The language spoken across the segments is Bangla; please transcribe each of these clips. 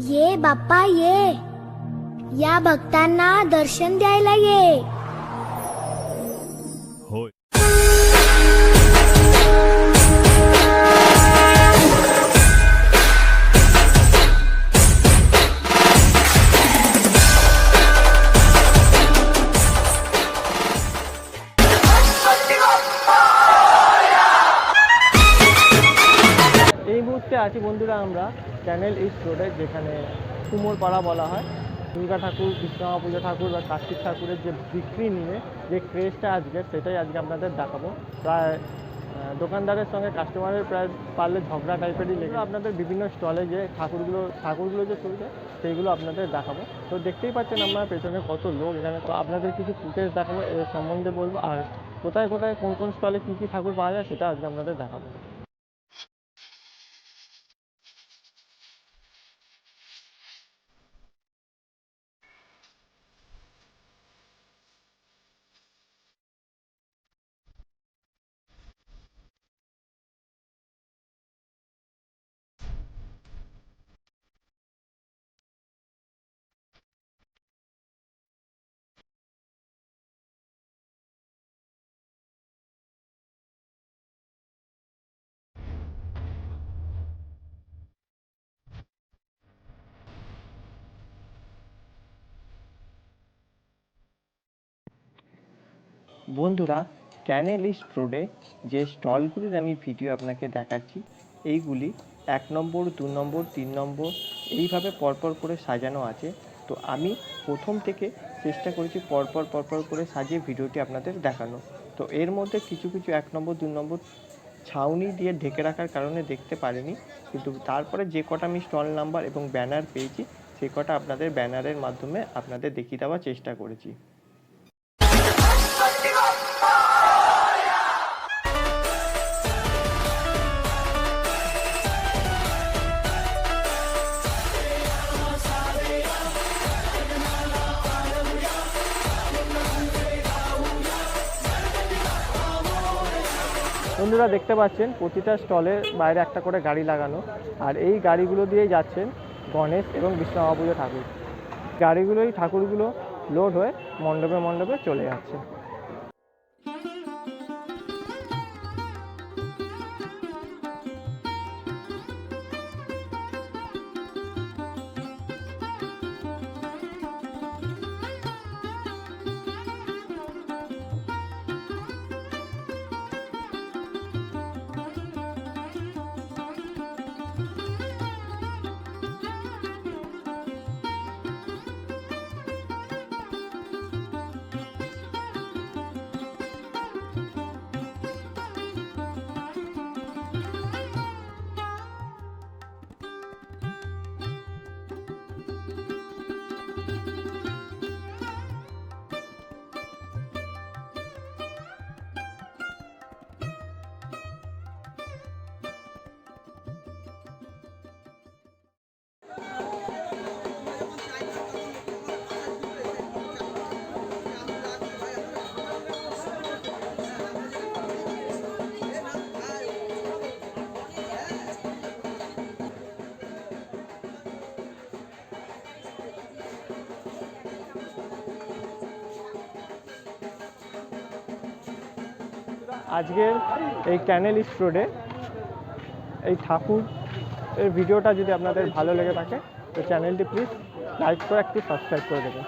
ये बाप्पा ये या भक्तांना दर्शन द्यायला ये होय এই মুহূর্তে আছি বন্ধুরা আমরা চ্যানেল ইস্ট রোডে যেখানে কুমোর পাড়া বলা হয়, দুর্গা ঠাকুর বিশ্বকর্মা পুজো ঠাকুর বা কার্তিক ঠাকুরের যে বিক্রি নিয়ে যে ক্রেজটা আজকে, সেটাই আজকে আপনাদের দেখাবো। প্রায় দোকানদারের সঙ্গে কাস্টমারের প্রায় পারলে ঝগড়া টাইপেরই লেগে আপনাদের বিভিন্ন স্টলে যে ঠাকুরগুলো ঠাকুরগুলো যে চলছে, সেইগুলো আপনাদের দেখাবো। তো দেখতেই পাচ্ছেন আমরা পেছনে কত লোক এখানে। তো আপনাদের কিছু ফুটেজ দেখাবো, এর সম্বন্ধে বলব। আর কোথায় কোথায়, কোন কোন স্টলে কী কী ঠাকুর পাওয়া যায়, সেটা আজকে আপনাদের দেখাবো। বন্ধুরা ক্যানেল ইস্ট রোডে যে স্টলগুলির আমি ভিডিও আপনাকে দেখাচ্ছি, এইগুলি এক নম্বর, দু নম্বর, তিন নম্বর, এইভাবে পরপর করে সাজানো আছে। তো আমি প্রথম থেকে চেষ্টা করেছি পরপর পরপর করে সাজিয়ে ভিডিওটি আপনাদের দেখানো। তো এর মধ্যে কিছু কিছু এক নম্বর, দু নম্বর ছাউনি দিয়ে ঢেকে রাখার কারণে দেখতে পারিনি, কিন্তু তারপরে যে কটা আমি স্টল নাম্বার এবং ব্যানার পেয়েছি সেই কটা আপনাদের ব্যানারের মাধ্যমে আপনাদের দেখিয়ে দেওয়ার চেষ্টা করেছি। বন্ধুরা দেখতে পাচ্ছেন, প্রতিটা স্টলের বাইরে একটা করে গাড়ি লাগানো। আর এই গাড়িগুলো দিয়েই যাচ্ছেন গণেশ এবং বিশ্বকর্মা পুজো ঠাকুর। গাড়িগুলোই ঠাকুরগুলো লোড হয়ে মণ্ডপে মণ্ডপে চলে যাচ্ছে। আজকের এই ক্যানেল ইস্ট রোডে এই ঠাকুর এর ভিডিওটা যদি আপনাদের ভালো লেগে থাকে, তো চ্যানেলটি প্লিজ লাইক করে একটু সাবস্ক্রাইব করে দেবেন।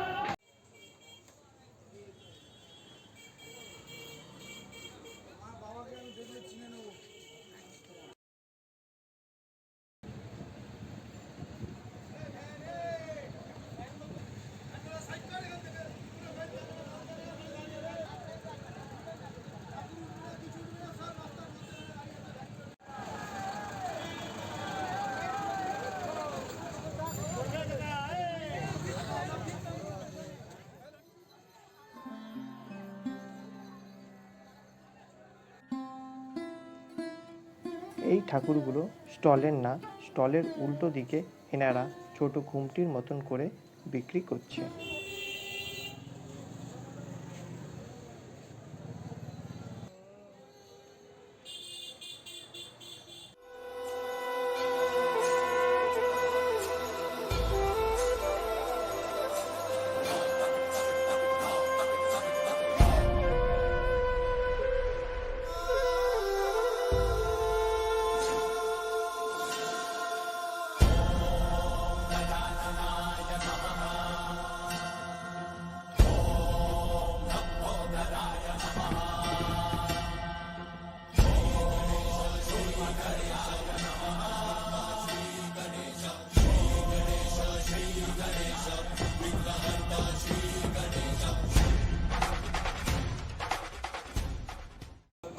এই ঠাকুরগুলো স্টলের না স্টলের উল্টো দিকে এনারা ছোট ঘুমটির মতন করে বিক্রি করছে।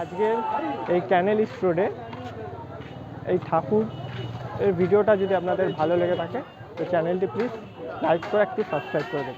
আজকের এই ক্যানেল ইস্ট রোডে এই ঠাকুর এর ভিডিওটা যদি আপনাদের ভালো লেগে থাকে, তো চ্যানেলটি প্লিজ লাইক করে একটু সাবস্ক্রাইব করে দেবেন।